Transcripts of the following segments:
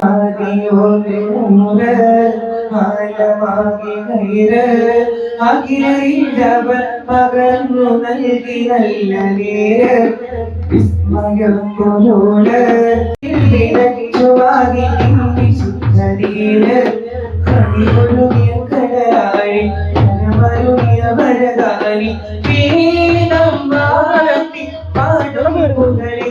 ആദിയോടെ നൂറ് ആലമാകി കൈര് അഖിലൈന്ദവ പകർന്നു നൽകി നല്ല നേര്. വിസ്മയം വിളച്ചുവാകി നിന്നി ശുദ്ധരീര് കണികൊഴുകിയ കടലാഴി കനമരുകിയ വരദാനി വീണം വാഴ്ത്തി പാടും പുകളി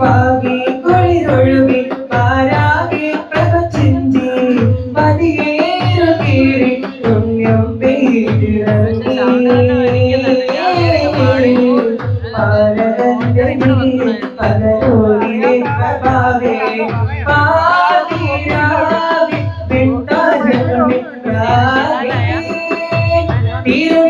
പാകി കുളിരൊഴുകി പാരാകി പ്രഭചിന്തി പതിയേറു കീറി പുണ്യം പെയ്തിറങ്ങി. പകലോരിലെ പ്രഭാവേ. പാതിരാവി പിണ്ടാജനമി തിരുവിധി മലരേ